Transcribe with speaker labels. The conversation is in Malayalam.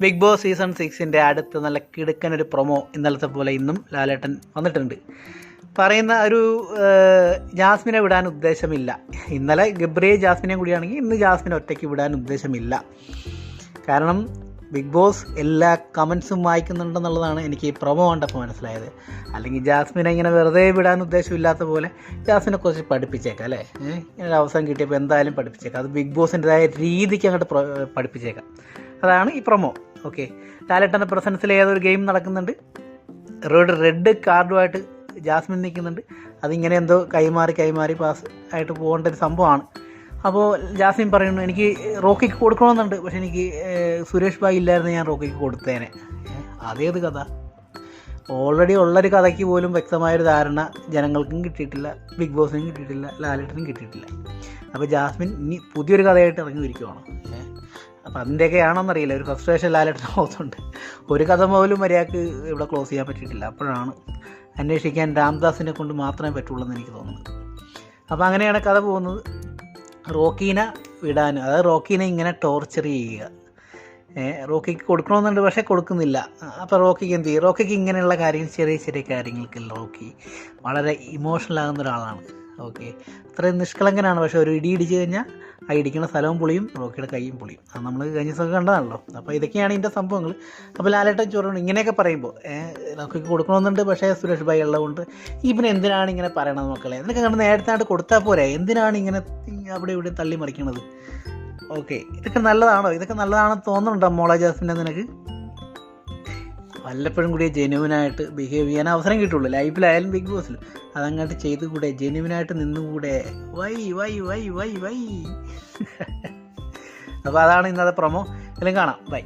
Speaker 1: ബിഗ് ബോസ് സീസൺ സിക്സിന്റെ അടുത്ത് നല്ല കിടുക്കൻ ഒരു പ്രൊമോ ഇന്നലത്തെ പോലെ ഇന്നും ലാലേട്ടൻ വന്നിട്ടുണ്ട്. പറയുന്ന ഒരു ജാസ്മിനെ വിടാൻ ഉദ്ദേശമില്ല. ഇന്നലെ ഗബ്രിയെ ജാസ്മിനെ കൂടിയാണെങ്കിൽ ഇന്ന് ജാസ്മിനെ ഒറ്റയ്ക്ക് വിടാൻ ഉദ്ദേശമില്ല. കാരണം ബിഗ് ബോസ് എല്ലാ കമൻസും വായിക്കുന്നുണ്ടെന്നുള്ളതാണ് എനിക്ക് ഈ പ്രൊമോ കണ്ടപ്പോൾ മനസ്സിലായത്. അല്ലെങ്കിൽ ജാസ്മിനെ ഇങ്ങനെ വെറുതെ വിടാൻ ഉദ്ദേശമില്ലാത്ത പോലെ ജാസ്മിനെ കുറച്ച് പഠിപ്പിച്ചേക്കാം അല്ലേ? അവസരം കിട്ടിയപ്പോൾ എന്തായാലും പഠിപ്പിച്ചേക്കാം. അത് ബിഗ് ബോസിന്റെതായ രീതിക്ക് അങ്ങോട്ട് പഠിപ്പിച്ചേക്കാം. അതാണ് ഈ പ്രൊമോ ഓക്കെ ലാലേട്ടന്റെ പ്രസൻസിൽ ഏതൊരു ഗെയിം നടക്കുന്നുണ്ട്? റെഡ് റെഡ് കാർഡുമായിട്ട് ജാസ്മിൻ നിൽക്കുന്നുണ്ട്. അതിങ്ങനെ എന്തോ കൈമാറി കൈമാറി പാസ് ആയിട്ട് പോകേണ്ട ഒരു സംഭവമാണ്. അപ്പോൾ ജാസ്മിൻ പറയുന്നു എനിക്ക് റോക്കിക്ക് കൊടുക്കണമെന്നുണ്ട്. പക്ഷെ എനിക്ക് സുരേഷ് ബായി ഇല്ലായിരുന്നു ഞാൻ റോക്കിക്ക് കൊടുത്തേനെ. അതേത് കഥ. ഓൾറെഡി ഉള്ളൊരു കഥയ്ക്ക് പോലും വ്യക്തമായൊരു ധാരണ ജനങ്ങൾക്കും കിട്ടിയിട്ടില്ല ബിഗ് ബോസിനും കിട്ടിയിട്ടില്ല ലാലേട്ടനും കിട്ടിയിട്ടില്ല. അപ്പോൾ ജാസ്മിൻ ഇനി പുതിയൊരു കഥയായിട്ട് ഇറങ്ങി വരിക്കുവാണ് അപ്പം അതിന്റെയൊക്കെ ഒരു ഫ്രസ്ട്രേഷൻ ലാലേട്ടൻ ഹൗസുണ്ട് ഒരു കഥ പോലും മര്യാദയ്ക്ക് ഇവിടെ ക്ലോസ് ചെയ്യാൻ പറ്റിയിട്ടില്ല. അപ്പോഴാണ് അന്വേഷിക്കാൻ രാംദാസിനെ കൊണ്ട് മാത്രമേ പറ്റുള്ളൂ എന്ന് എനിക്ക് തോന്നുന്നത്. അപ്പോൾ അങ്ങനെയാണ് കഥ പോകുന്നത്. റോക്കീനെ വിടാൻ അതായത് റോക്കീനെ ഇങ്ങനെ ടോർച്ചർ ചെയ്യുക. റോക്കിക്ക് കൊടുക്കണമെന്നുണ്ട് പക്ഷേ കൊടുക്കുന്നില്ല. അപ്പോൾ റോക്കിക്ക് എന്ത് ചെയ്യും? റോക്കിക്ക് ഇങ്ങനെയുള്ള കാര്യങ്ങൾ ചെറിയ ചെറിയ കാര്യങ്ങൾക്കില്ല റോക്കി വളരെ ഇമോഷണൽ ആകുന്ന ഒരാളാണ്. ഓക്കെ. അത്രയും നിഷ്കളങ്കനാണ്. പക്ഷേ ഒരു ഇടി ഇടിച്ച് കഴിഞ്ഞാൽ ആ ഇടിക്കുന്ന സ്ഥലവും പൊളിയും റോക്കിയുടെ കൈയും പൊളിയും. അത് നമ്മൾ കഴിഞ്ഞ ദിവസം കണ്ടതാണല്ലോ. അപ്പോൾ ഇതൊക്കെയാണ് ഇതിന്റെ സംഭവങ്ങൾ അപ്പോൾ ലാലേട്ടൻ ചോറുണ്ട് ഇങ്ങനെയൊക്കെ പറയുമ്പോൾ റോക്കിക്ക് കൊടുക്കണമെന്നുണ്ട് പക്ഷേ സുരേഷ് ഭായി ഉള്ളതുകൊണ്ട് പിന്നെ എന്തിനാണ് ഇങ്ങനെ പറയണത് മക്കളെ? എന്നൊക്കെ കണ്ട് നേരത്തെ ആയിട്ട് കൊടുത്താൽ പോരെ. എന്തിനാണ് ഇങ്ങനെ അവിടെ ഇവിടെ തള്ളി മറിക്കണത് ഓക്കെ. ഇതൊക്കെ നല്ലതാണോ? ഇതൊക്കെ നല്ലതാണെന്ന് തോന്നുന്നുണ്ടോ മോള ജാസ്മിന്റെ നിനക്ക്? വല്ലപ്പോഴും കൂടി ജെനുവിനായിട്ട് ബിഹേവ് ചെയ്യാൻ അവസരം കിട്ടുള്ളൂ. ലൈഫിലായാലും ബിഗ് ബോസിലും അതങ്ങോട്ട് ചെയ്ത് കൂടെ ജെന്യൂനായിട്ട് നിന്നുകൂടെ why why why why why. അപ്പോൾ അതാണ് ഇന്നത്തെ പ്രൊമോ എല്ലാം കാണാം. ബൈ